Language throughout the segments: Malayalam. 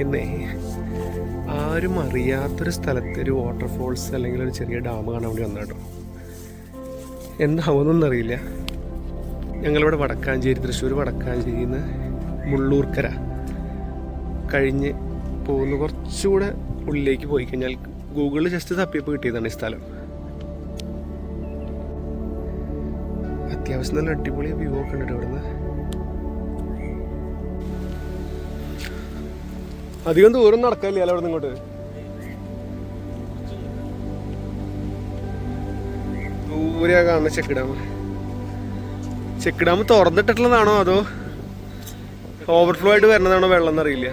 ഇന്നേ ആരും അറിയാത്തൊരു സ്ഥലത്ത് ഒരു വാട്ടർഫോൾസ് അല്ലെങ്കിൽ ഒരു ചെറിയ ഡാം കാണാൻ വേണ്ടി വന്ന കേട്ടോ എന്താവുമെന്നൊന്നും അറിയില്ല. ഞങ്ങളിവിടെ വടക്കാഞ്ചേരി തൃശ്ശൂർ വടക്കാഞ്ചേരിയിൽ നിന്ന് മുള്ളൂർക്കര കഴിഞ്ഞ് പോകുന്ന. കുറച്ചുകൂടെ ഉള്ളിലേക്ക് പോയി കഴിഞ്ഞാൽ ഗൂഗിളിൽ ജസ്റ്റ് തപ്പിയപ്പോൾ കിട്ടിയതാണ് ഈ സ്ഥലം. അത്യാവശ്യം നല്ല അടിപൊളി വ്യൂ ഒക്കെ ഉണ്ട് ഇവിടുന്ന്. അധികം ദൂരം നടക്കില്ല അവിടെ ഇങ്ങോട്ട്? ദൂരെ കാണുന്ന ചെക്ക് ഡാം ചെക്ക് ഡാം തുറന്നിട്ടിട്ടുള്ളതാണോ അതോ ഓവർഫ്ലോ ആയിട്ട് വരുന്നതാണോ വെള്ളം എന്നറിയില്ല.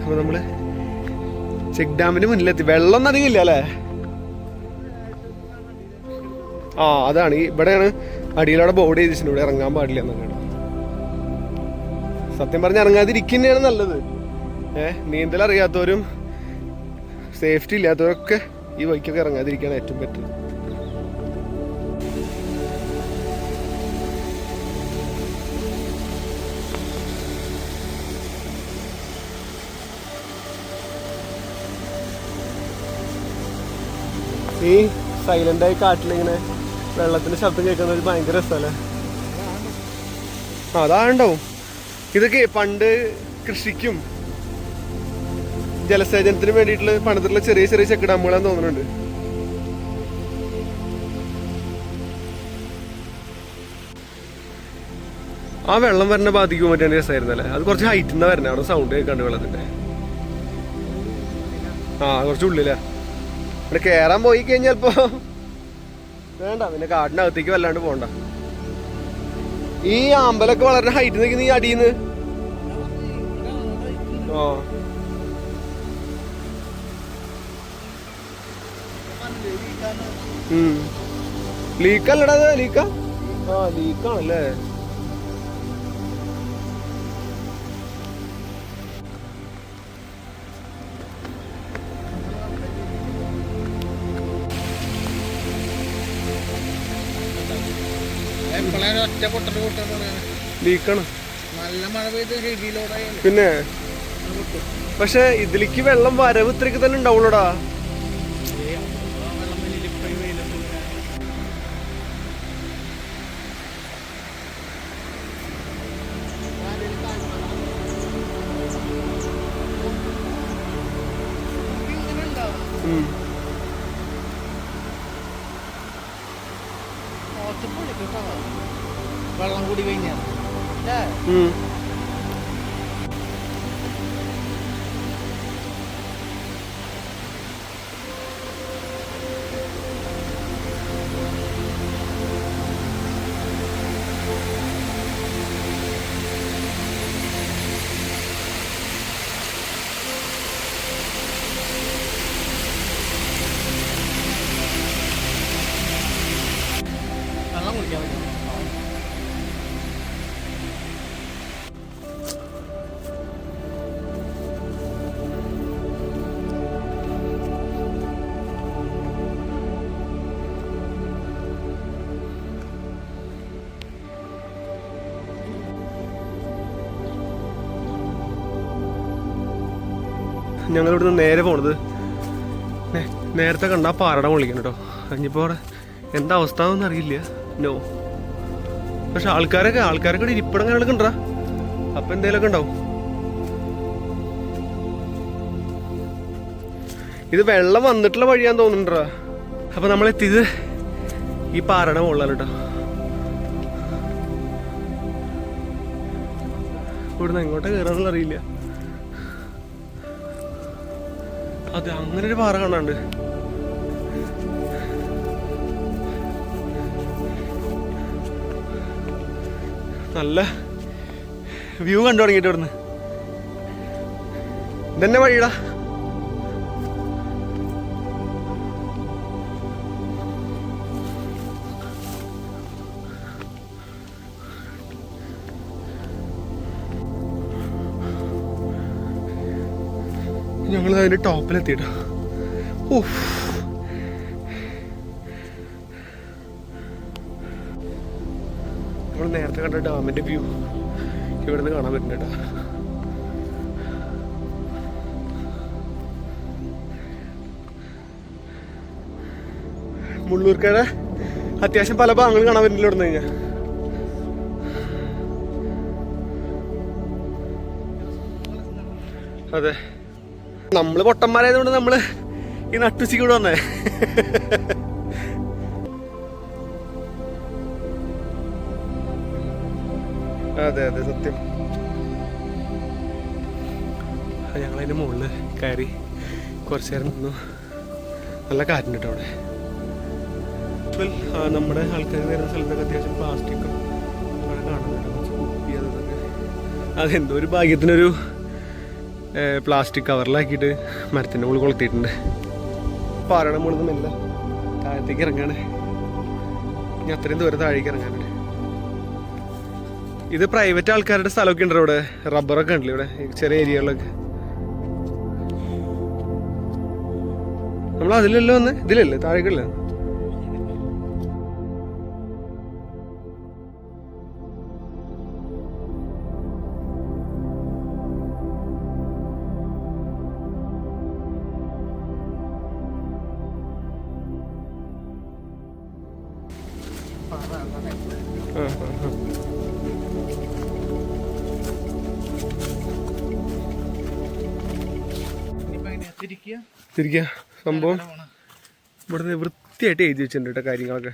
അപ്പൊ നമ്മൾ ചെക്ക് ഡാമിന് മുന്നിലെത്തി. വെള്ളം ഒന്നും അധികം ഇല്ല അല്ലേ? ആ അതാണ്. ഇവിടെയാണ് അടിയിലവിടെ ബോർഡ് ചെയ്തിട്ടുണ്ട് ഇവിടെ ഇറങ്ങാൻ പാടില്ല എന്നൊക്കെ സത്യം പറഞ്ഞ് ഇറങ്ങാതിരിക്കുന്നതാണ് നല്ലത്. ഏഹ് നീന്തൽ അറിയാത്തവരും സേഫ്റ്റി ഇല്ലാത്തവരൊക്കെ ഈ വഴിക്കൊക്കെ ഇറങ്ങാതിരിക്കുകയാണ് ഏറ്റവും ബെറ്റർ ഈ സൈലന്റ് ആയി കാട്ടിലിങ്ങനെ വെള്ളത്തിന്റെ ശബ്ദം കേൾക്കുന്നത് ഭയങ്കര രസമല്ലേ അതാണ്ടാവും ഇതൊക്കെ പണ്ട് കൃഷിക്കും ജലസേചനത്തിന് വേണ്ടിയിട്ടുള്ള പണിതിട്ടുള്ള ചെറിയ ചെറിയ ചെക്ക് ഡാമുകളാന്ന് തോന്നുന്നുണ്ട്. ആ വെള്ളം വരുന്ന ബാധിക്കും മറ്റേ രസമായിരുന്നല്ലേ അത് കുറച്ച് ഹൈറ്റിൽ നിന്ന് വരുന്നത് അവിടെ സൗണ്ട് കേൾക്കാണ്ട് വെള്ളത്തിന്റെ. ആ കുറച്ച് ഉള്ളിലാ. ഇവിടെ കേറാൻ പോയി കഴിഞ്ഞാൽ ഇപ്പൊ വേണ്ട പിന്നെ കാടിനകത്തേക്ക് വല്ലാണ്ട് പോണ്ട. ഈ അമ്പലമൊക്കെ വളരെ ഹൈറ്റ് നിൽക്കുന്ന ഈ അടിയിന്ന്. ഓ ലീക്കല്ലടാ ലീക്ക? ആ ലീക്കാണല്ലേ? ഒറ്റ പൊട്ടൽ പൊട്ടെന്ന് പറയുന്നത് ലീക്കാണ്. നല്ല മഴ പെയ്ത് ഹെവി ലോഡായാലും പിന്നെ? പക്ഷെ ഇതിലേക്ക് വെള്ളം വരവ് ഇത്രയ്ക്ക് തന്നെ ഉണ്ടാവുള്ളൂടാ. വെയിലൊക്കെ ഉം. വെള്ളം കൂടി കഴിഞ്ഞാൽ ഞങ്ങൾ ഇവിടുന്ന് നേരെ പോണത്. നേരത്തെ കണ്ട ആ പാറട വിളിക്കണം കേട്ടോ. കഴിഞ്ഞപ്പോൾ അവിടെ എന്താ അവസ്ഥ എന്നൊന്നും അറിയില്ല. നോ പക്ഷെ ആൾക്കാരൊക്കെ ആൾക്കാരൊക്കെ ഇവിടെ ഇരിപ്പിടം അങ്ങനെ ഉണ്ടോ? അപ്പൊ എന്തേലൊക്കെ ഉണ്ടാവും. ഇത് വെള്ളം വന്നിട്ടുള്ള വഴിയാന്ന് തോന്നുന്നുണ്ടോ? അപ്പൊ നമ്മൾ എത്തിയത് ഈ പാറയുടെ മുകളിലാണ് കേട്ടോ. ഇവിടുന്ന് എങ്ങോട്ടാ കയറാന്നുള്ള അറിയില്ല. അത് അങ്ങനെ ഒരു പാറ കാണാണ്ട് നല്ല വ്യൂ കണ്ടു തുടങ്ങിയിട്ട് ഇവിടുന്ന്. ഇതന്നെ വഴിടാ ഞങ്ങൾ അതിന്റെ ടോപ്പിലെത്തിട്ടോ ഓ നമ്മൾ നേരത്തെ കണ്ട ഡാമിന്റെ വ്യൂ ഇവിടുന്ന് കാണാൻ പറ്റുന്നുണ്ട് മുള്ളൂർക്കയുടെ അത്യാവശ്യം പല ഭാഗങ്ങളും കാണാൻ പറ്റില്ല ഇവിടുന്ന് കഴിഞ്ഞാൽ അതെ. നമ്മൾ പൊട്ടന്മാരായതുകൊണ്ട് നമ്മൾ ഈ നട്ടുച്ചി കൂടെ വന്നേ. അതെ അതെ സത്യം. ഞങ്ങൾ അതിന്റെ മുകളിൽ കയറി കുറച്ചു നേരം നിന്നു. നല്ല കാറ്റുണ്ട് കേട്ടോ അവിടെ നമ്മുടെ ആൾക്കാർ വരുന്ന സ്ഥലത്തൊക്കെ അത്യാവശ്യം പ്ലാസ്റ്റിക്കും അതെന്തോ ഒരു ഭാഗ്യത്തിനൊരു പ്ലാസ്റ്റിക് കവറിലാക്കിയിട്ട് മരത്തിന്റെ മുകളിൽ കൊളുത്തിയിട്ടുണ്ട്. പാറയുടെ മുകളിൽ മെല്ലെ താഴത്തേക്ക് ഇറങ്ങാണ്. ഇനി അത്രയും ദൂരം താഴേക്ക് ഇറങ്ങാനുണ്ട്. ഇത് പ്രൈവറ്റ് ആൾക്കാരുടെ സ്ഥലമൊക്കെ ഉണ്ട് ഇവിടെ. റബ്ബറൊക്കെ ഉണ്ടല്ലോ ഇവിടെ ചെറിയ ഏരിയകളിലൊക്കെ നമ്മൾ അതിലല്ലോ വന്ന്? ഇതിലല്ലേ? താഴേക്കല്ലേ തിരിക്കുക. സംഭവം ഇവിടുന്ന് വൃത്തിയായിട്ട് എഴുതി വെച്ചിട്ടുണ്ട് കേട്ടോ കാര്യങ്ങളൊക്കെ.